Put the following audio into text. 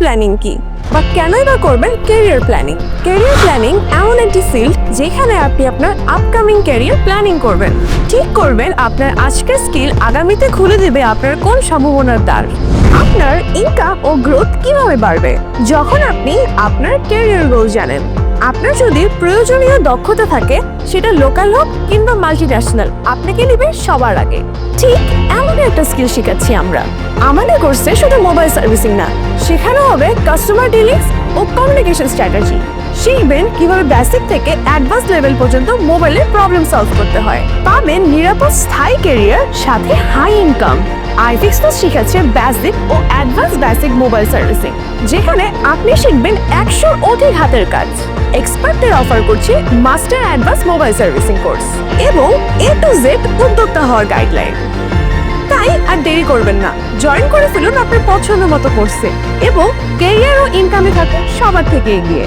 Planning কি? বা কেনই বা করবেন ক্যারিয়ার প্ল্যানিং ক্যারিয়ার প্ল্যানিং এমন একটি ফিল্ড যেখানে আপনি আপনার আপকামিং ক্যারিয়ার প্ল্যানিং করবেন। ঠিক করবেন আপনার আজকের স্কিল আগামীতে খুলে দেবে আপনার কোন সম্ভাবনার দ্বার। আপনার ইনকাম ও গ্রোথ কীভাবে বাড়বে? যখন আপনি আপনার ক্যারিয়ার গোল জানেন। আপনার যদি প্রয়োজনীয় দক্ষতা থাকে, সেটা লোকাল হোক কিংবা মাল্টি ন্যাশনাল আপনাকে নেবে সবার আগে। ঠিক এমন একটা স্কিল শেখাচ্ছি আমরা। আমাদের কোর্সে শুধু মোবাইল সার্ভিসিং না, শেখানো হবে কাস্টমার ডিলিংস ও কমিউনিকেশন স্ট্র্যাটেজি শিখবেন কীভাবে বেসিক থেকে অ্যাডভান্স লেভেল পর্যন্ত মোবাইলে প্রবলেম সলভ করতে হয়। পাবেন নিরাপদ স্থায়ী ক্যারিয়ার সাথে হাই ইনকাম আইফিক্স শিখাচ্ছে বেসিক ও অ্যাডভান্স বেসিক মোবাইল সার্ভিসিং যেখানে আপনি শিখবেন একশোর অধিক হাতের কাজ। এক্সপার্টদের অফার করছে master advance mobile servicing course এবং এ টু জেড উদ্যোক্তা হওয়ার গাইডলাইন তাই আর দেরি করবেন না। জয়েন করে ফেলুন আপনার পছন্দ মতো কোর্সে এবং কেরিয়ার ও ইনকামে থাকুন সবার থেকে এগিয়ে।